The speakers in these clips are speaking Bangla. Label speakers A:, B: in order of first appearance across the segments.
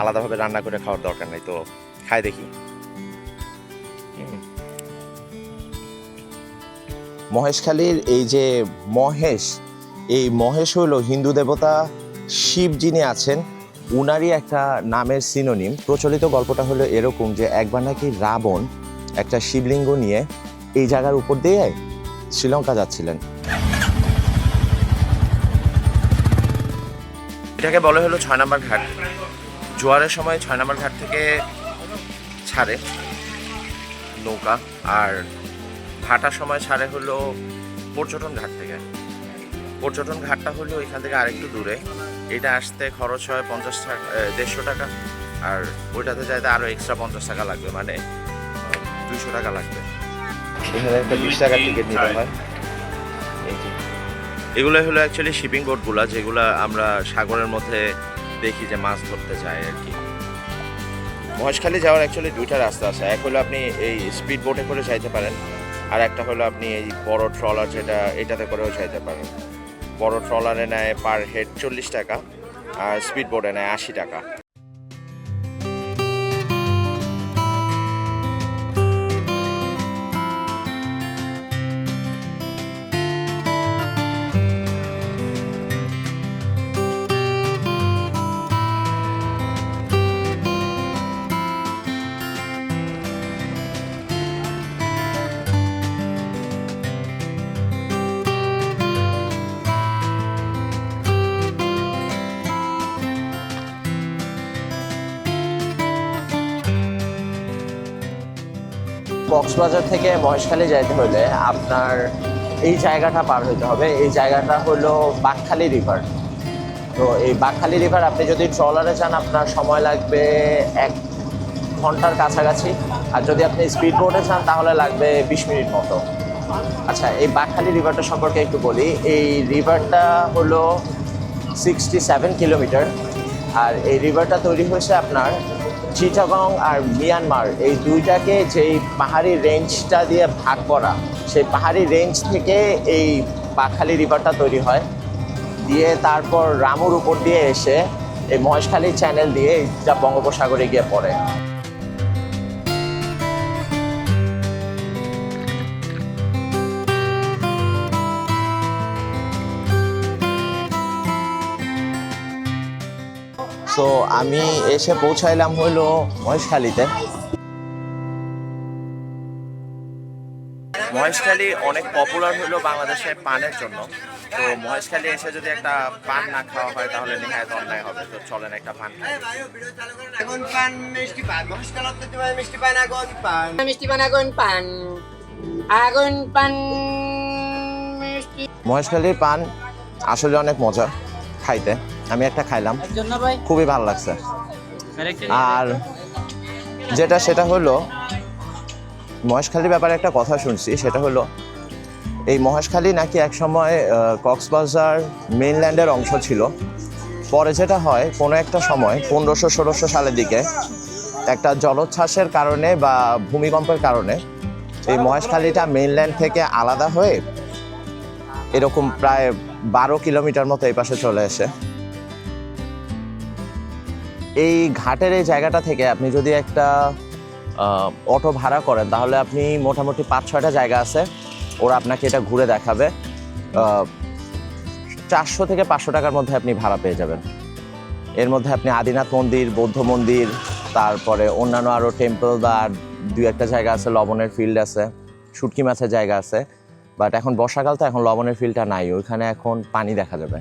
A: আলাদাভাবে রান্না করে খাওয়ার দরকার নেই তো খাই দেখি। মহেশখালীর এই যে মহেশ এই মহেশ হলো হিন্দু দেবতা শিব যিনি আছেন উনারই একটা নামের সিনোনিম প্রচলিত গল্পটা হলো এরকম যে একবার নাকি রাবণ একটা শিবলিঙ্গ নিয়ে এই জায়গার উপর দিয়ে শ্রীলঙ্কা যাচ্ছিলেন। এটাকে বলা হলো ছয় নম্বর ঘাট। জোয়ারের সময় ছয় নম্বর ঘাট থেকে ছাড়ে নৌকা আর ভাটার সময় ছাড়ে হলো পর্যটন ঘাট থেকে। পর্যটন ঘাটটা হলো এখান থেকে আরেকটু দূরে। এটা আসতে খরচ হয় পঞ্চাশ টাকা দেড়শো টাকা আর ওইটাতে যাইতে আরও এক্সট্রা পঞ্চাশ টাকা লাগবে মানে দুইশো টাকা লাগবে। এখানে একটা বিশ টাকার টিকিট নিতে হয়। এগুলো হলো অ্যাকচুয়ালি শিপিং বোটগুলো যেগুলো আমরা সাগরের মধ্যে দেখি যে মাছ ধরতে যায় আর কি। মহেশখালী যাওয়ার অ্যাকচুয়ালি দুইটা রাস্তা আছে। এক হলো আপনি এই স্পিড বোটে করে চাইতে পারেন, আর একটা হলো আপনি এই বড় ট্রলার যেটা, এটাতে করেও চাইতে পারেন। বড় ট্রলারে নেয় পার হেড চল্লিশ টাকা, আর স্পিড বোটে নেয় আশি টাকা। কক্সবাজার থেকে মহেশখালী যাইতে হলে আপনার এই জায়গাটা পার হতে হবে। এই জায়গাটা হলো বাকখালী রিভার তো এই বাকখালী রিভার আপনি যদি ট্রলারে যান, আপনার সময় লাগবে এক ঘণ্টার কাছাকাছি। আর যদি আপনি স্পিড বোটে যান, তাহলে লাগবে বিশ মিনিট মতো। আচ্ছা এই বাকখালী রিভারটা সম্পর্কে একটু বলি। এই রিভারটা হলো সিক্সটি সেভেন কিলোমিটার আর এই রিভারটা তৈরি হয়েছে আপনার চিটাগং আর মিয়ানমার, এই দুইটাকে যেই পাহাড়ি রেঞ্জটা দিয়ে ভাগ করা, সেই পাহাড়ি রেঞ্জ থেকে এই পাখালি রিভারটা তৈরি হয়। দিয়ে তারপর রামুর উপর দিয়ে এসে এই মহেশখালী চ্যানেল দিয়ে যা বঙ্গোপসাগরে গিয়ে পড়ে। সো আমি এসে পৌঁছাইলাম হলো মহেশখালীতে। মহেশখালী অনেক পপুলার হলো বাংলাদেশের পানের জন্য। তো মহেশখালী এসে যদি একটা পান না খাওয়া হয় তাহলে নেহায়ত অন্যায় হবে। তো চলেন একটা পান খাই।
B: পান মিষ্টি পান। মহেশখাল মিষ্টি পান আগুন পান।
C: মিষ্টি পান আগুন পান। আগুন পান
A: মহেশখালীর পান আসলে অনেক মজা খাইতে। আমি একটা খাইলাম। খুবই ভালো লাগছে। আর যেটা সেটা হলো মহেশখালীর ব্যাপারে একটা কথা শুনছি সেটা হলো এই মহেশখালী নাকি একসময় আহ, কক্সবাজার মেইনল্যান্ডের অংশ ছিল। পরে যেটা হয় কোনো একটা সময় পনেরোশো ষোলোশো সালের দিকে একটা জলোচ্ছ্বাসের কারণে বা ভূমিকম্পের কারণে এই মহেশখালীটা মেইনল্যান্ড থেকে আলাদা হয়ে এরকম প্রায় বারো কিলোমিটার মতো এই পাশে চলে আসে এই ঘাটের এই জায়গাটা থেকে আপনি যদি একটা অটো ভাড়া করেন, তাহলে আপনি মোটামুটি পাঁচ, ছয়টা জায়গা আছে। ওরা আপনাকে এটা ঘুরে দেখাবে। চারশো থেকে পাঁচশো টাকার মধ্যে আপনি ভাড়া পেয়ে যাবেন। এর মধ্যে আপনি আদিনাথ মন্দির, বৌদ্ধ মন্দির, তারপরে অন্যান্য আরও টেম্পল বা দু একটা জায়গা আছে, লবণের ফিল্ড আছে, শুটকি মাছের জায়গা আছে। বাট এখন বর্ষাকাল তো এখন লবণের ফিল্ডটা নাই, ওইখানে এখন পানি দেখা যাবে।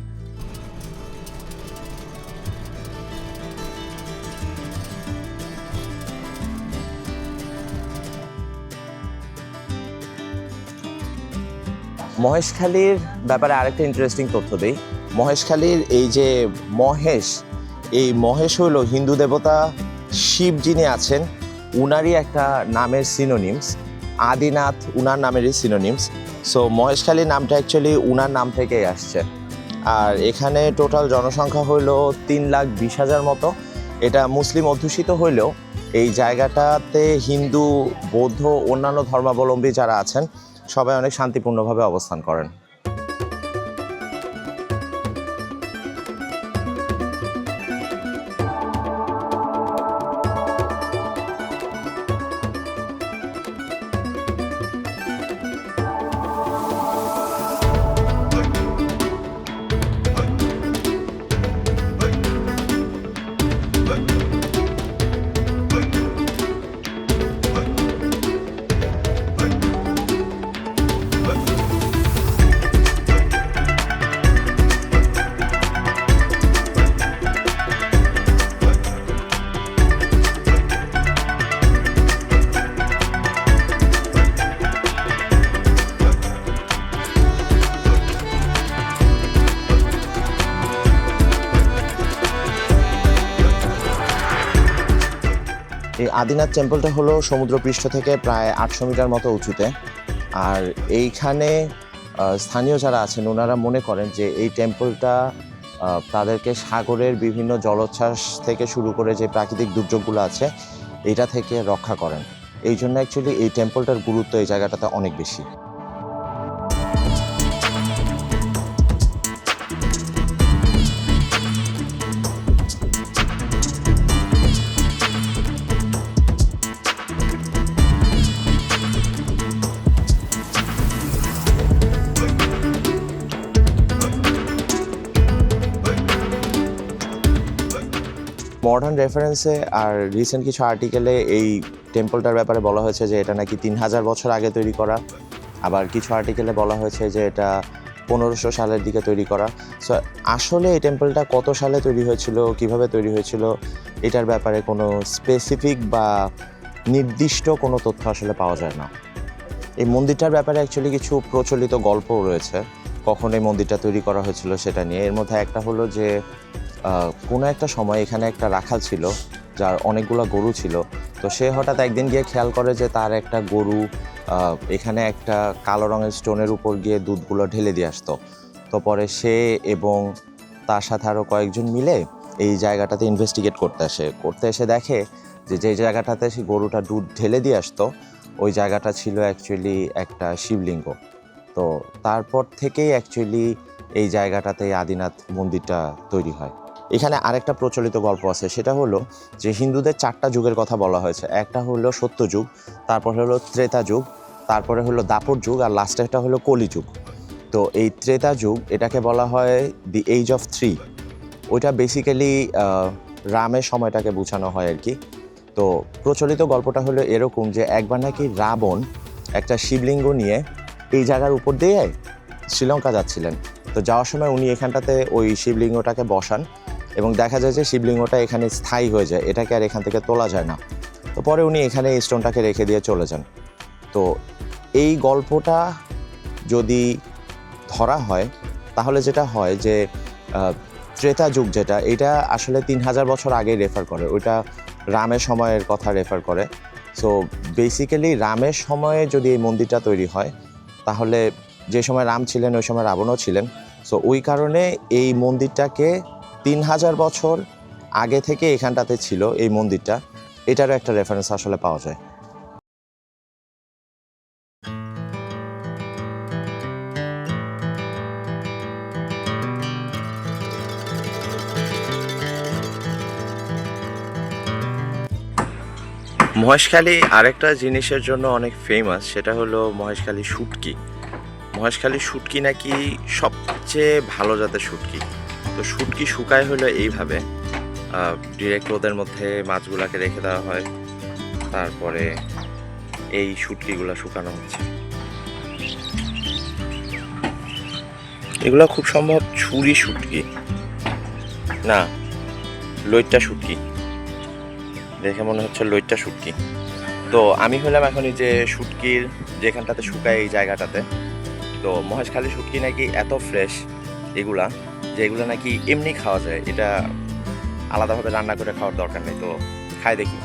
A: মহেশখালীর ব্যাপারে আরেকটা ইন্টারেস্টিং তথ্য দিই। মহেশখালীর এই যে মহেশ, এই মহেশ হলো হিন্দু দেবতা শিব যিনি আছেন, উনারই একটা নামের সিনোনিমস আদিনাথ, উনার নামেরই সিনোনিমস সো মহেশখালী নামটা অ্যাকচুয়ালি উনার নাম থেকেই আসছে। আর এখানে টোটাল জনসংখ্যা হলো তিন লাখ বিশ হাজার মতো। এটা মুসলিম অধ্যুষিত হইলেও এই জায়গাটাতে হিন্দু, বৌদ্ধ, অন্যান্য ধর্মাবলম্বী যারা আছেন সবাই অনেক শান্তিপূর্ণভাবে অবস্থান করেন। আদিনাথ টেম্পলটা হলো সমুদ্রপৃষ্ঠ থেকে প্রায় আটশো মিটার মতো উঁচুতে। আর এইখানে স্থানীয় যারা আছেন, ওনারা মনে করেন যে এই টেম্পলটা তাদেরকে সাগরের বিভিন্ন জলোচ্ছ্বাস থেকে শুরু করে যে প্রাকৃতিক দুর্যোগগুলো আছে, এটা থেকে রক্ষা করেন। এই জন্য অ্যাকচুয়ালি এই টেম্পলটার গুরুত্ব এই জায়গাটাতে অনেক বেশি। মডার্ন রেফারেন্সে আর রিসেন্ট কিছু আর্টিকেলে এই টেম্পলটার ব্যাপারে বলা হয়েছে যে এটা নাকি তিন হাজার বছর আগে তৈরি করা। আবার কিছু আর্টিকেলে বলা হয়েছে যে এটা পনেরোশো সালের দিকে তৈরি করা। সো আসলে এই টেম্পলটা কত সালে তৈরি হয়েছিল, কীভাবে তৈরি হয়েছিল, এটার ব্যাপারে কোনো স্পেসিফিক বা নির্দিষ্ট কোনো তথ্য আসলে পাওয়া যায় না। এই মন্দিরটার ব্যাপারে অ্যাকচুয়ালি কিছু প্রচলিত গল্পও রয়েছে। কখন এই মন্দিরটা তৈরি করা হয়েছিল সেটা নিয়ে। এর মধ্যে একটা হলো যে কোনো একটা সময় এখানে একটা রাখাল ছিল, যার অনেকগুলো গরু ছিল। তো সে হঠাৎ একদিন গিয়ে খেয়াল করে যে তার একটা গরু এখানে একটা কালো রঙের স্টোনের উপর গিয়ে দুধগুলো ঢেলে দিয়ে আসতো। তো পরে সে এবং তার সাথে আরও কয়েকজন মিলে এই জায়গাটাতে ইনভেস্টিগেট করতে আসে। করতে এসে দেখে যে যে জায়গাটাতে সে গরুটা দুধ ঢেলে দিয়ে আসতো, ওই জায়গাটা ছিল অ্যাকচুয়ালি একটা শিবলিঙ্গ। তো তারপর থেকেই অ্যাকচুয়ালি এই জায়গাটাতে আদিনাথ মন্দিরটা তৈরি হয়। এখানে আরেকটা প্রচলিত গল্প আছে, সেটা হলো যে হিন্দুদের চারটা যুগের কথা বলা হয়েছে। একটা হলো সত্যযুগ তারপরে হলো ত্রেতা যুগ, তারপরে হলো দাপর যুগ, আর লাস্টেরটা হলো কলিযুগ তো এই ত্রেতা যুগ, এটাকে বলা হয় দি এইজ অফ থ্রি ওইটা বেসিক্যালি রামের সময়টাকে বোঝানো হয় আর কি। তো প্রচলিত গল্পটা হলো এরকম যে একবার নাকি রাবণ একটা শিবলিঙ্গ নিয়ে এই জায়গার উপর দিয়ে শ্রীলঙ্কা যাচ্ছিলেন। তো যাওয়ার সময় উনি এখানটাতে ওই শিবলিঙ্গটাকে বসান এবং দেখা যায় যে শিবলিঙ্গটা এখানে স্থায়ী হয়ে যায়। এটাকে আর এখান থেকে তোলা যায় না। তো পরে উনি এখানে স্টোনটাকে রেখে দিয়ে চলে যান। তো এই গল্পটা যদি ধরা হয়, তাহলে যেটা হয় যে ত্রেতা যুগ যেটা, এটা আসলে তিন হাজার বছর আগে রেফার করে। ওইটা রামের সময়ের কথা রেফার করে। সো বেসিক্যালি রামের সময়ে যদি এই মন্দিরটা তৈরি হয়, তাহলে যে সময় রাম ছিলেন, ওই সময় রাবণও ছিলেন। সো ওই কারণে এই মন্দিরটাকে তিন হাজার বছর আগে থেকে এখানটাতে ছিল এই মন্দিরটা। এটারও একটা রেফারেন্স আসলে পাওয়া যায়। মহেশখালী আরেকটা জিনিসের জন্য অনেক ফেমাস সেটা হলো মহেশখালী শুটকি। মহেশখালী শুটকি নাকি সবচেয়ে ভালো জাতের শুটকি? তো শুটকি শুকায় হলো এইভাবে। ডিরেক্ট রোদের মধ্যে মাছগুলাকে রেখে দেওয়া হয়। তারপরে এই শুটকিগুলো শুকানো হচ্ছে। এগুলো খুব সম্ভব ছুরি শুটকি। না, লইট্টা শুটকি। দেখে মনে হচ্ছে লইট্টা শুটকি। তো আমি হলাম এখন এই যে শুটকির যেখানটাতে শুকায় এই জায়গাটাতে। তো মহেশখালী শুটকি নাকি এত ফ্রেশ এগুলা। যে এগুলো নাকি এমনি খাওয়া যায়, এটা আলাদাভাবে রান্না করে খাওয়ার দরকার নেই, তো খাই দেখি।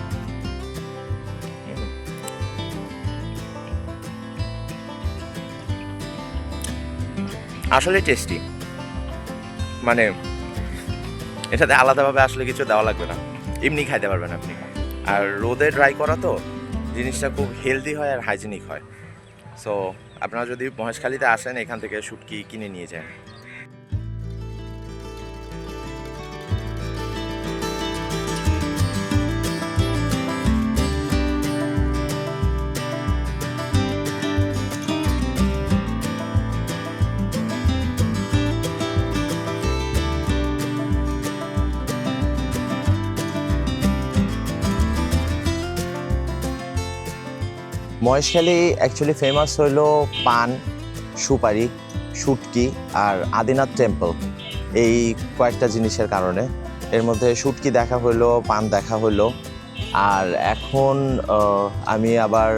A: আসলে টেস্টি মানে এটাতে আলাদাভাবে আসলে কিছু দেওয়া লাগবে না, এমনি খাইতে পারবেন আপনি। আর রোদে ড্রাই করা তো, জিনিসটা খুব হেলদি হয় আর হাইজিনিক হয়। সো আপনারা যদি মহেশখালীতে আসেন, এখান থেকে শুটকি কিনে নিয়ে যান। মহেশখালী অ্যাকচুয়ালি ফেমাস হইল পান, সুপারি, শুটকি আর আদিনাথ টেম্পল এই কয়েকটা জিনিসের কারণে। এর মধ্যে শুটকি দেখা হইল, পান দেখা হইল। আর এখন আমি আবার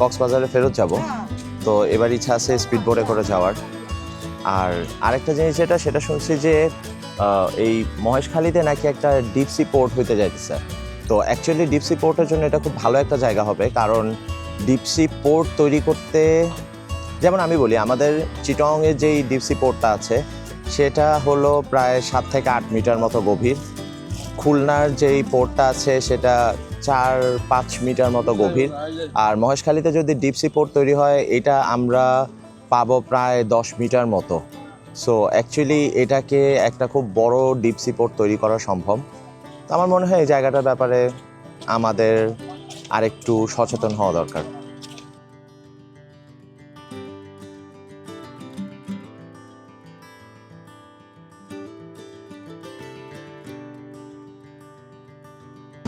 A: কক্সবাজারে ফেরত যাব। তো এবার ইচ্ছা আছে স্পিড বোটে করে যাওয়ার। আর আরেকটা জিনিস যেটা, সেটা শুনছি যে এই মহেশখালীতে নাকি একটা ডিপসি পোর্ট হইতে যাইতেছে। তো অ্যাকচুয়ালি ডিপসি পোর্টের জন্য এটা খুব ভালো একটা জায়গা হবে, কারণ ডিপসি পোর্ট তৈরি করতে, যেমন আমি বলি, আমাদের চিটংয়ে যেই ডিপসি পোর্টটা আছে, সেটা হলো প্রায় সাত থেকে আট মিটার মতো গভীর। খুলনার যেই পোর্টটা আছে, সেটা চার পাঁচ মিটার মতো গভীর। আর মহেশখালীতে যদি ডিপসি পোর্ট তৈরি হয়, এটা আমরা পাবো প্রায় দশ মিটার মতো। সো অ্যাকচুয়ালি এটাকে একটা খুব বড় ডিপসি পোর্ট তৈরি করা সম্ভব। আমার মনে হয় এই জায়গাটার ব্যাপারে আমাদের আরেকটু সচেতন হওয়া দরকার।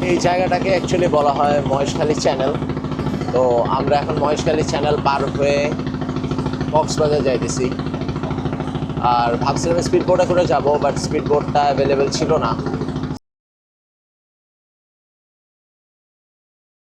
A: এই জায়গাটাকে অ্যাকচুয়ালি বলা হয় মহেশখালী চ্যানেল তো আমরা এখন মহেশখালী চ্যানেল পার হয়ে কক্সবাজার যাইতেছি। আর ভাবছিলাম স্পিড বোটে করে যাব বাট স্পিড বোটটা অ্যাভেলেবেল ছিল না।